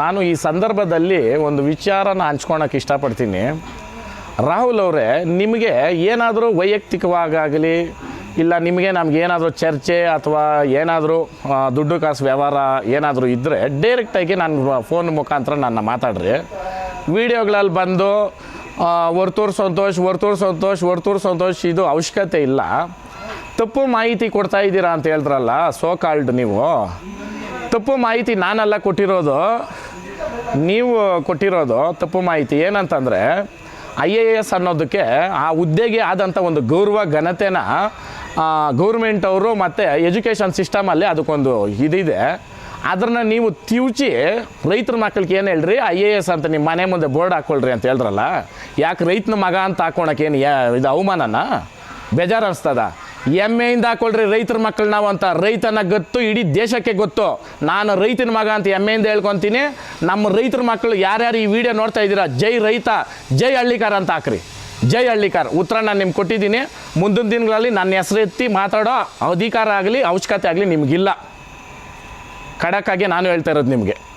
ನಾನು ಈ ಸಂದರ್ಭದಲ್ಲಿ ಒಂದು ವಿಚಾರನ ಹಂಚ್ಕೊಳಕ್ಕೆ ಇಷ್ಟಪಡ್ತೀನಿ. ರಾಹುಲ್ ಅವರೇ, ನಿಮಗೆ ಏನಾದರೂ ವೈಯಕ್ತಿಕವಾಗಲಿ ಇಲ್ಲ ನಿಮಗೆ ನಮ್ಗೆ ಏನಾದರೂ ಚರ್ಚೆ ಅಥವಾ ಏನಾದರೂ ದುಡ್ಡು ಕಾಸು ವ್ಯವಹಾರ ಏನಾದರೂ ಇದ್ದರೆ ಡೈರೆಕ್ಟಾಗಿ ನಾನು ಫೋನ್ ಮುಖಾಂತರ ನನ್ನ ಮಾತಾಡ್ರಿ. ವಿಡಿಯೋಗಳಲ್ಲಿ ಬಂದು ವರ್ತೂರ್ ಸಂತೋಷ್ ವರ್ತೂರ್ ಸಂತೋಷ್ ವರ್ತೂರ್ ಸಂತೋಷ್, ಇದು ಅವಶ್ಯಕತೆ ಇಲ್ಲ. ತಪ್ಪು ಮಾಹಿತಿ ಕೊಡ್ತಾ ಇದ್ದೀರಾ ಅಂತ ಹೇಳಿದ್ರಲ್ಲ ಸೋ ಕಾಲ್ಡ್ ನೀವು. ತಪ್ಪು ಮಾಹಿತಿ ನಾನೆಲ್ಲ ಕೊಟ್ಟಿರೋದು. ನೀವು ಕೊಟ್ಟಿರೋದು ತಪ್ಪು ಮಾಹಿತಿ ಏನಂತಂದರೆ, ಐ ಎ ಎಸ್ ಅನ್ನೋದಕ್ಕೆ ಆ ಹುದ್ದೆಗೆ ಆದಂಥ ಒಂದು ಗೌರವ, ಘನತೆನ ಗೌರ್ಮೆಂಟ್ ಅವರು ಮತ್ತು ಎಜುಕೇಷನ್ ಸಿಸ್ಟಮಲ್ಲಿ ಅದಕ್ಕೊಂದು ಇದಿದೆ. ಅದನ್ನು ನೀವು ತಿವುಚಿ ರೈತರ ಮಕ್ಕಳಿಗೆ ಏನು ಹೇಳ್ರಿ? ಐ ಎ ಎಸ್ ಅಂತ ನಿಮ್ಮ ಮನೆ ಮುಂದೆ ಬೋರ್ಡ್ ಹಾಕ್ಕೊಳ್ರಿ ಅಂತ ಹೇಳಿದ್ರಲ್ಲ? ಯಾಕೆ ರೈತನ ಮಗ ಅಂತ ಹಾಕೊಳಕ್ಕೆ ಏನು ಇದು ಅವಮಾನನ? ಬೇಜಾರು ಅನಿಸ್ತದ? ಎಮ್ಮೆಯಿಂದ ಹಾಕೊಳ್ರಿ ರೈತರ ಮಕ್ಕಳು ನಾವು ಅಂತ. ರೈತನ ಗೊತ್ತು ಇಡೀ ದೇಶಕ್ಕೆ ಗೊತ್ತು. ನಾನು ರೈತನ ಮಗ ಅಂತ ಎಮ್ಮೆಯಿಂದ ಹೇಳ್ಕೊತೀನಿ. ನಮ್ಮ ರೈತರ ಮಕ್ಕಳು ಯಾರ್ಯಾರು ಈ ವಿಡಿಯೋ ನೋಡ್ತಾ ಇದ್ದೀರಾ? ಜೈ ರೈತ, ಜೈ ಹಳ್ಳಿಕಾರ ಅಂತ ಹಾಕ್ರಿ. ಜೈ ಹಳ್ಳಿಕಾರ. ಉತ್ತರ ನಾನು ನಿಮ್ಗೆ ಕೊಟ್ಟಿದ್ದೀನಿ. ಮುಂದಿನ ದಿನಗಳಲ್ಲಿ ನನ್ನ ಹೆಸರು ಎತ್ತಿ ಮಾತಾಡೋ ಅಧಿಕಾರ ಆಗಲಿ, ಅವಶ್ಯಕತೆ ಆಗಲಿ ನಿಮಗಿಲ್ಲ. ಖಡಕ್ಕಾಗಿ ನಾನು ಹೇಳ್ತಾ ಇರೋದು ನಿಮಗೆ.